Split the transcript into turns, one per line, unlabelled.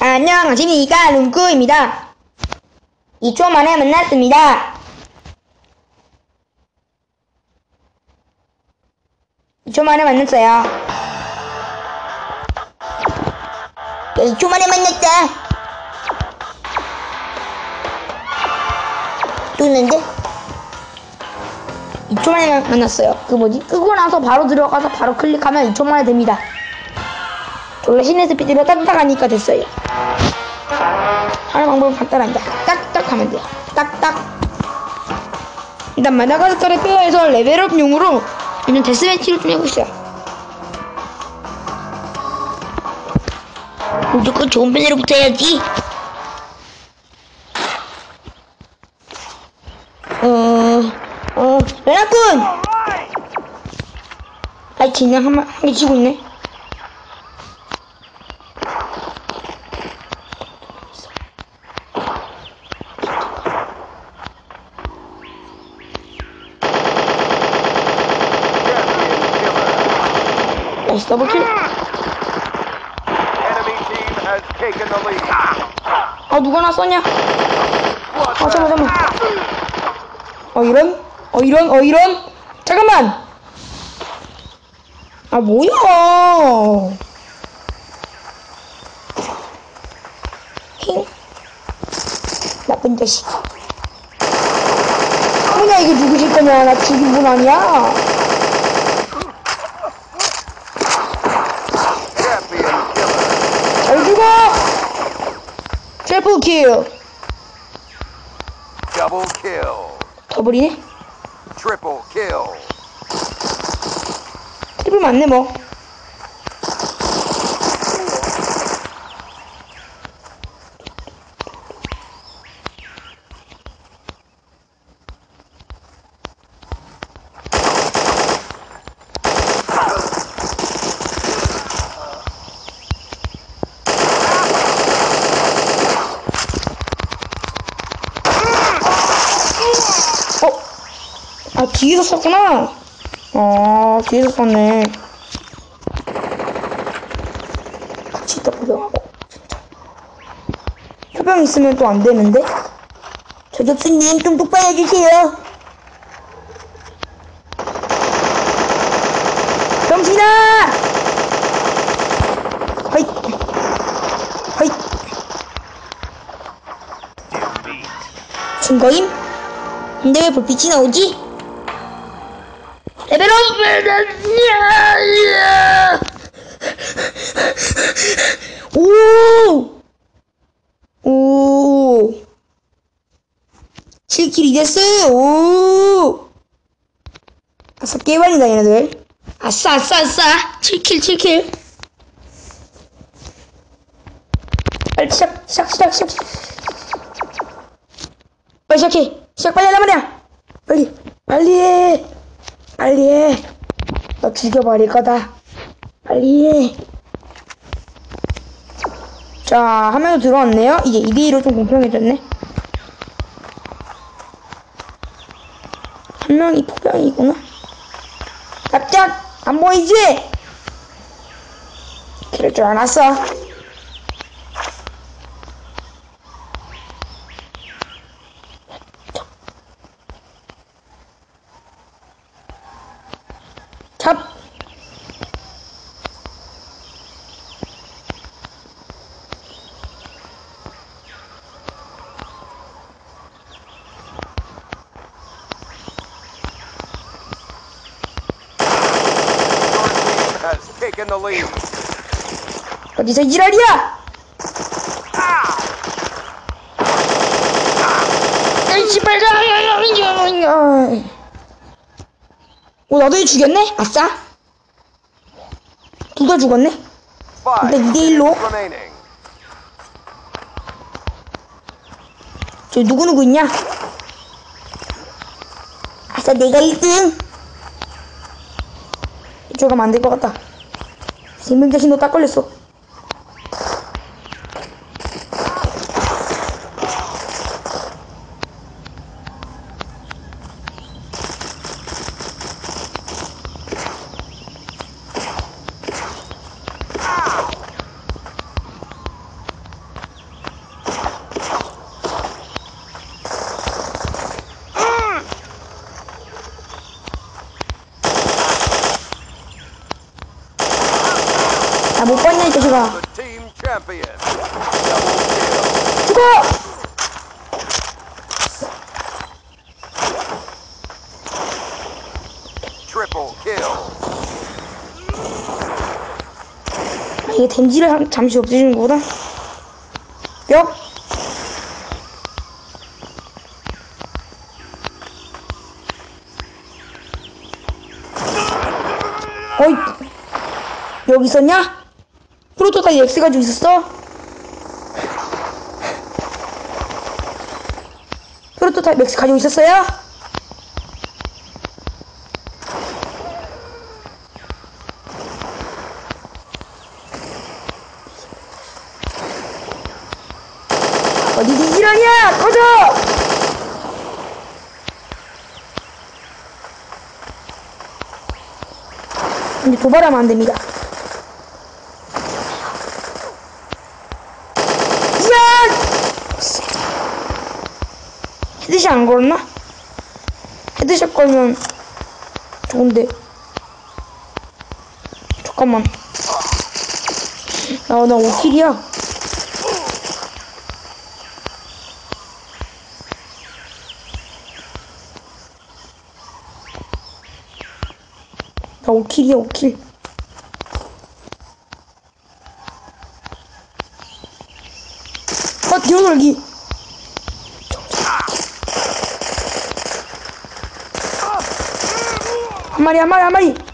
안녕하십니까 룸꾸입니다. 2초 만에 만났습니다. 2초 만에 만났어요. 야 2초 만에 만났다. 또 있는데? 2초 만에 만- 만났어요. 그 뭐지? 끄고 나서 바로 들어가서 바로 클릭하면 2초 만에 됩니다 원래 신의 스피드로 딱딱하니까 됐어요. 하는 방법은 간단합니다. 딱딱 하면 돼요. 딱딱. 일단 마다가스카르 페어에서 레벨업용으로 저는 데스매치를 좀 있어요. 무조건 좋은 편으로부터 해야지. 어, 어, 레나군! 아이, 그냥 한, 마- 한개 치고 있네. 나이스 더블킬.
Enemy team has taken the lead.
아, 누가 나 쏘냐? 아, 잠깐만, 잠깐만. 어, 이런? 어, 이런? 어, 이런? 잠깐만! 아, 뭐야! 힝. 나쁜 자식. 뭐냐, 이게 누구실 거냐? 나 죽인 분 아니야?
Champion killer.
잘 죽어! 트리플 킬!
Double kill.
더블이네?
Triple kill.
트리플 맞네, 뭐. 뒤에서 썼구나. 아, 뒤에서 썼네. 같이 있다 구경하고. 협영 있으면 또 안 되는데? 저격수님, 좀 똑바로 해주세요. 정신아! 허이. 허이. 증거임? 근데 왜 불빛이 나오지? 레벨업! 오! 오! 7킬이 됐어요! 오! 아싸, 깨발이다, 얘네들. 아싸, 아싸, 아싸! 7킬, 7킬! 빨리 시작, 시작, 시작, 시작. 빨리 시작해. 시작 빨리 하란 말이야. 빨리, 빨리 해. 빨리 해. 너 죽여버릴 거다. 빨리 해. 자, 한명 들어왔네요. 이제 2대2로 좀 공평해졌네. 한 명이 포병이구나. 깜짝! 안 보이지? 그럴 줄 알았어.
Has taken the lead.
어디서! 에이, 씨발. 오, 나도 얘 죽였네? 아싸. 둘 다 죽었네? 근데 2대1로?
minutes remaining.
저 누구누구 있냐? 아싸, 내가 1등! 이쪽 가면 안 될 것 같다. 생명자 신
team champion. Double kill.
죽어! 아, 이게 댐지를 한- 잠시 없애주는 거구나. 벽. 어이, 여기 있었냐? 프로토타입 X 가지고 있었어? 프로토타입 X 가지고 있었어요? 어디 뒤지라냐? 꺼져! 근데 도발하면 안 됩니다. 이야! 헤드샷 안 걸었나? 헤드샷 걸면 좋은데. 잠깐만. 야, 나 5킬이야. 나 5킬이야, 5킬. 아, 뒤로 돌기. 한 마리, 한 마리, 한 마리.